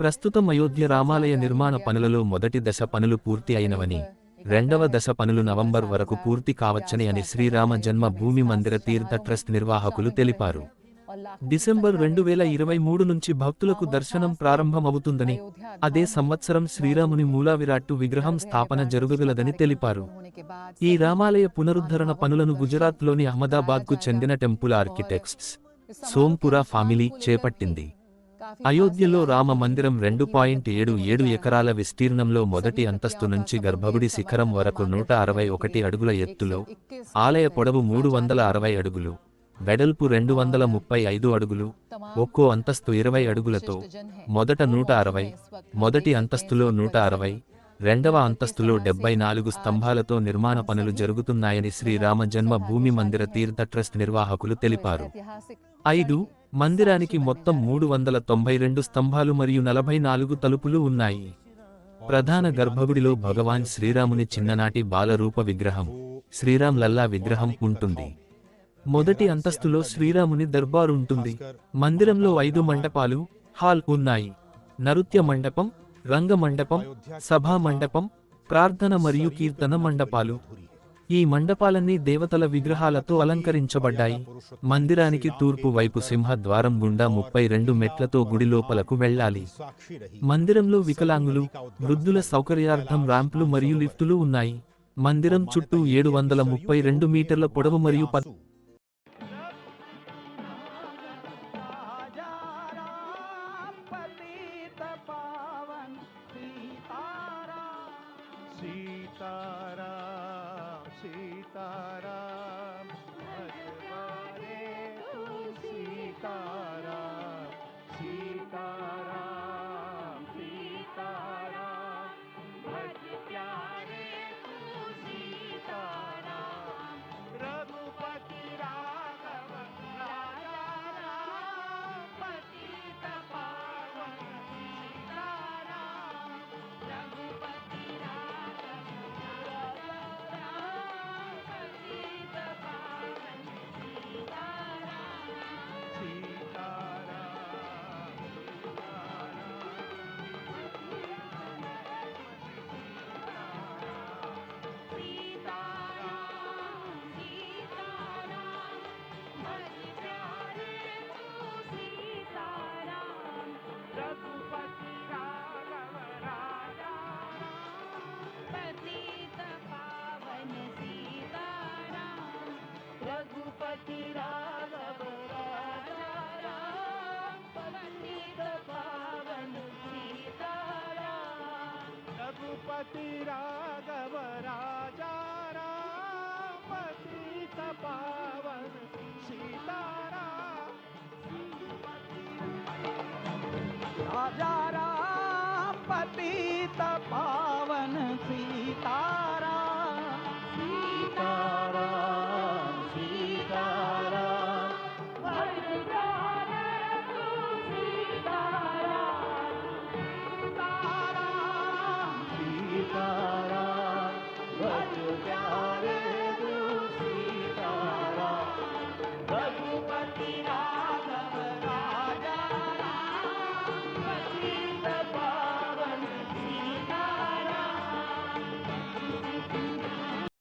ప్రస్తుతం అయోధ్య రామాలయ నిర్మాణ పనులలో మొదటి దశ పనులు పూర్తి అయినవని రెండవ దశ పనులు నవంబర్ వరకు పూర్తి కావచ్చని అని శ్రీరామ జన్మభూమి మందిర తీర్థ ట్రస్ట్ నిర్వాహకులు తెలిపారు. డిసెంబర్ రెండు వేల ఇరవై మూడు నుంచి భక్తులకు దర్శనం ప్రారంభమవుతుందని అదే సంవత్సరం శ్రీరాముని మూలావిరాట్టు విగ్రహం స్థాపన జరుగుగలదని తెలిపారు. ఈ రామాలయ పునరుద్ధరణ పనులను గుజరాత్లోని అహ్మదాబాద్కు చెందిన టెంపుల్ ఆర్కిటెక్ట్స్ సోంపురా ఫ్యామిలీ చేపట్టింది. అయోధ్యలో రామ మందిరం రెండు పాయింట్ ఏడు ఏడు ఎకరాల విస్తీర్ణంలో మొదటి అంతస్తు నుంచి గర్భగుడి శిఖరం వరకు నూట అరవై ఒకటి అడుగుల ఎత్తులో ఆలయ పొడవు మూడు వందల అరవై అడుగులు వెడల్పు రెండు వందల ముప్పై ఐదు అడుగులు ఒక్కో అంతస్తు ఇరవై అడుగులతో మొదట నూట అరవై మొదటి అంతస్తులో నూట అరవై రెండవ అంతస్తులో డెబ్బై నాలుగు స్తంభాలతో నిర్మాణ పనులు జరుగుతున్నాయని శ్రీరామ జన్మ భూమి మందిర తీర్థ ట్రస్ట్ నిర్వాహకులు తెలిపారు. ఐదు మందిరానికి మొత్తం మూడు వందల తొంభై రెండు స్తంభాలు మరియు నలభై నాలుగు తలుపులు ఉన్నాయి. ప్రధాన గర్భగుడిలో భగవాన్ శ్రీరాముని చిన్ననాటి బాలరూప విగ్రహం శ్రీరామ్ లల్లా విగ్రహం ఉంటుంది. మొదటి అంతస్తులో శ్రీరాముని దర్బార్ ఉంటుంది. మందిరంలో ఐదు మండపాలు హాల్ ఉన్నాయి. నృత్య మండపం రంగ మండపం సభా మండపం ప్రార్థన మరియు కీర్తన మండపాలు. ఈ మండపాలన్నీ దేవతల విగ్రహాలతో అలంకరించబడ్డాయి. మందిరానికి తూర్పు వైపు సింహ ద్వారం గుండా ముప్పై రెండు మెట్లతో గుడి లోపలకు వెళ్ళాలి. మందిరంలో వికలాంగులు వృద్ధుల సౌకర్యార్థం ర్యాంపులు మరియు లిఫ్టులు ఉన్నాయి. మందిరం చుట్టూ ఏడు వందల ముప్పై రెండు మీటర్ల పొడవు మరియు సీతారా सीताराम रघुपति राघव राजा राम पतित पावन सीताराम रघुपति राघव राजा राम पतित पावन सीताराम राजा राम पतित पावन सीता